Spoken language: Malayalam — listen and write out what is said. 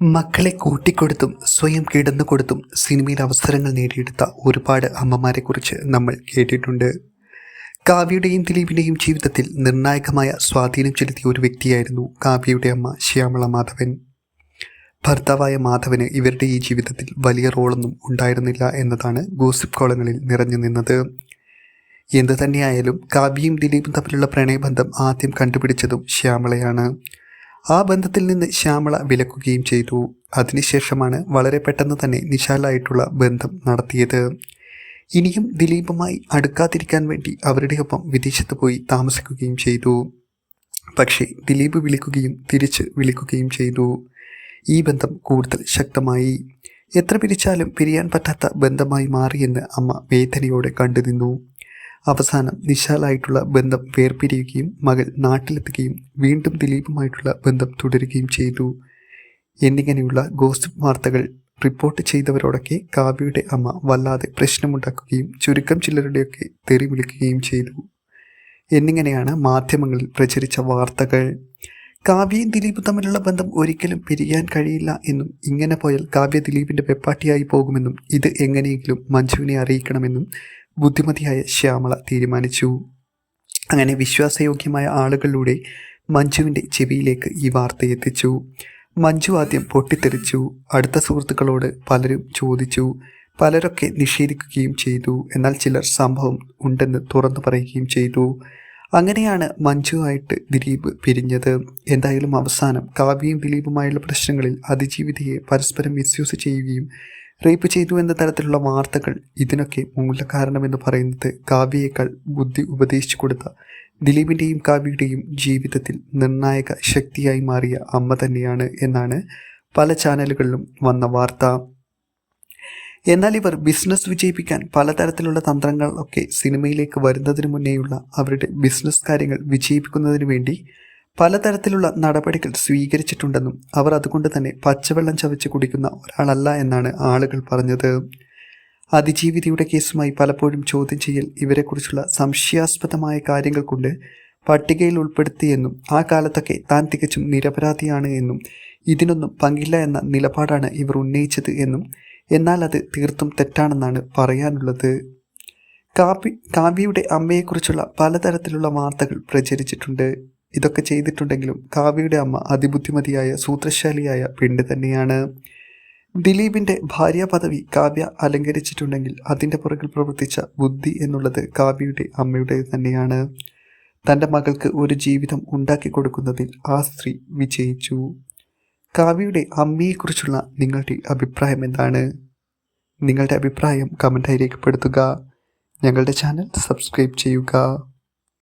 മക്കളെ കൂട്ടിക്കൊടുത്തും സ്വയം കിടന്നു കൊടുത്തും സിനിമയിൽ അവസരങ്ങൾ നേടിയെടുത്ത ഒരുപാട് അമ്മമാരെക്കുറിച്ച് നമ്മൾ കേട്ടിട്ടുണ്ട്. കാവ്യയുടെയും ദിലീപിന്റെയും ജീവിതത്തിൽ നിർണായകമായ സ്വാധീനം ചെലുത്തിയ ഒരു വ്യക്തിയായിരുന്നു കാവ്യയുടെ അമ്മ ശ്യാമള മാധവൻ. ഭർത്താവായ മാധവന് ഇവരുടെ ഈ ജീവിതത്തിൽ വലിയ റോളൊന്നും ഉണ്ടായിരുന്നില്ല എന്നതാണ് ഗോസിപ്പ് കോളങ്ങളിൽ നിറഞ്ഞു നിന്നത്. എന്തു തന്നെയായാലും കാവ്യയും ദിലീപും തമ്മിലുള്ള പ്രണയബന്ധം ആദ്യം കണ്ടുപിടിച്ചതും ശ്യാമളയാണ്. ആ ബന്ധത്തിൽ നിന്ന് ശ്യാമള വിലക്കുകയും ചെയ്തു. അതിനുശേഷമാണ് വളരെ പെട്ടെന്ന് തന്നെ നിശാലായിട്ടുള്ള ബന്ധം നടത്തിയത്. ഇനിയും ദിലീപുമായി അടുക്കാതിരിക്കാൻ വേണ്ടി അവരുടെ ഒപ്പം വിദേശത്ത് പോയി താമസിക്കുകയും ചെയ്തു. പക്ഷേ ദിലീപ് വിളിക്കുകയും തിരിച്ച് വിളിക്കുകയും ചെയ്തു. ഈ ബന്ധം കൂടുതൽ ശക്തമായി. എത്ര പിരിച്ചാലും പിരിയാൻ പറ്റാത്ത ബന്ധമായി മാറിയെന്ന് അമ്മ വേദനയോടെ കണ്ടു നിന്നു. അവസാനം നിശാലായിട്ടുള്ള ബന്ധം വേർപിരിയുകയും മകൾ നാട്ടിലെത്തുകയും വീണ്ടും ദിലീപുമായിട്ടുള്ള ബന്ധം തുടരുകയും ചെയ്തു. എന്നിങ്ങനെയുള്ള ഗോസിപ്പ് വാർത്തകൾ റിപ്പോർട്ട് ചെയ്തവരോടൊക്കെ കാവ്യയുടെ അമ്മ വല്ലാതെ പ്രശ്നമുണ്ടാക്കുകയും ചുരുക്കം ചിലരുടെയൊക്കെ തെറി വിളിക്കുകയും ചെയ്തു. എന്നിങ്ങനെയാണ് മാധ്യമങ്ങളിൽ പ്രചരിച്ച വാർത്തകൾ. കാവ്യയും ദിലീപും തമ്മിലുള്ള ബന്ധം ഒരിക്കലും പിരിയാൻ കഴിയില്ല എന്നും ഇങ്ങനെ പോയാൽ കാവ്യ ദിലീപിന്റെ വെപ്പാട്ടിയായി പോകുമെന്നും ഇത് എങ്ങനെയെങ്കിലും മഞ്ജുവിനെ അറിയിക്കണമെന്നും ബുദ്ധിമതിയായ ശ്യാമള തീരുമാനിച്ചു. അങ്ങനെ വിശ്വാസയോഗ്യമായ ആളുകളിലൂടെ മഞ്ജുവിന്റെ ചെവിയിലേക്ക് ഈ വാർത്ത എത്തിച്ചു. മഞ്ജു ആദ്യം പൊട്ടിത്തെറിച്ചു. അടുത്ത സുഹൃത്തുക്കളോട് പലരും ചോദിച്ചു. പലരൊക്കെ നിഷേധിക്കുകയും ചെയ്തു. എന്നാൽ ചിലർ സംഭവം ഉണ്ടെന്ന് തുറന്നു പറയുകയും ചെയ്തു. അങ്ങനെയാണ് മഞ്ജുവായിട്ട് ദിലീപ് പിരിഞ്ഞത്. എന്തായാലും അവസാനം കാവ്യയും ദിലീപുമായുള്ള പ്രശ്നങ്ങളിൽ അതിജീവിതയെ പരസ്പരം മിസ്യൂസ് ചെയ്യുകയും റേപ്പ് ചെയ്തു എന്ന തരത്തിലുള്ള വാർത്തകൾ ഇതിനൊക്കെ മൂലകാരണമെന്ന് പറയുന്നത് കാവ്യയേക്കാൾ ബുദ്ധി ഉപദേശിച്ചു കൊടുത്ത ദിലീപിന്റെയും കാവ്യയുടെയും ജീവിതത്തിൽ നിർണായക ശക്തിയായി മാറിയ അമ്മ തന്നെയാണ് എന്നാണ് പല ചാനലുകളിലും വന്ന വാർത്ത. എന്നാൽ ഇവർ ബിസിനസ് വിജയിപ്പിക്കാൻ പലതരത്തിലുള്ള തന്ത്രങ്ങൾ ഒക്കെ സിനിമയിലേക്ക് വരുന്നതിന് മുന്നേയുള്ള അവരുടെ ബിസിനസ് കാര്യങ്ങൾ വിജയിപ്പിക്കുന്നതിന് വേണ്ടി പലതരത്തിലുള്ള നടപടികൾ സ്വീകരിച്ചിട്ടുണ്ടെന്നും അവർ അതുകൊണ്ട് തന്നെ പച്ചവെള്ളം ചവച്ച് കുടിക്കുന്ന ഒരാളല്ല എന്നാണ് ആളുകൾ പറഞ്ഞത്. അതിജീവിതയുടെ കേസുമായി പലപ്പോഴും ചോദ്യം ചെയ്യൽ ഇവരെക്കുറിച്ചുള്ള സംശയാസ്പദമായ കാര്യങ്ങൾ കൊണ്ട് പട്ടികയിൽ ഉൾപ്പെടുത്തിയെന്നും ആ കാലത്തൊക്കെ താൻ തികച്ചും നിരപരാധിയാണ് എന്നും ഇതിനൊന്നും പങ്കില്ല എന്ന നിലപാടാണ് ഇവർ ഉന്നയിച്ചത് എന്നും എന്നാൽ അത് തീർത്തും തെറ്റാണെന്നാണ് പറയാനുള്ളത്. കാവ്യ കാവ്യയുടെ അമ്മയെക്കുറിച്ചുള്ള പലതരത്തിലുള്ള വാർത്തകൾ പ്രചരിച്ചിട്ടുണ്ട്. ഇതൊക്കെ ചെയ്തിട്ടുണ്ടെങ്കിലും കാവ്യയുടെ അമ്മ അതിബുദ്ധിമതിയായ സൂത്രശാലിയായ പെണ്ണ് തന്നെയാണ്. ദിലീപിന്റെ ഭാര്യ പദവി കാവ്യ അലങ്കരിച്ചിട്ടുണ്ടെങ്കിൽ അതിന്റെ പുറകിൽ പ്രവർത്തിച്ച ബുദ്ധി എന്നുള്ളത് കാവ്യയുടെ അമ്മയുടെ തന്നെയാണ്. തന്റെ മകൾക്ക് ഒരു ജീവിതം ഉണ്ടാക്കി കൊടുക്കുന്നതിൽ ആ സ്ത്രീ വിജയിച്ചു. കാവ്യയുടെ അമ്മയെക്കുറിച്ചുള്ള നിങ്ങളുടെ അഭിപ്രായം എന്താണ്? നിങ്ങളുടെ അഭിപ്രായം കമന്റായി രേഖപ്പെടുത്തുക. ഞങ്ങളുടെ ചാനൽ സബ്സ്ക്രൈബ് ചെയ്യുക.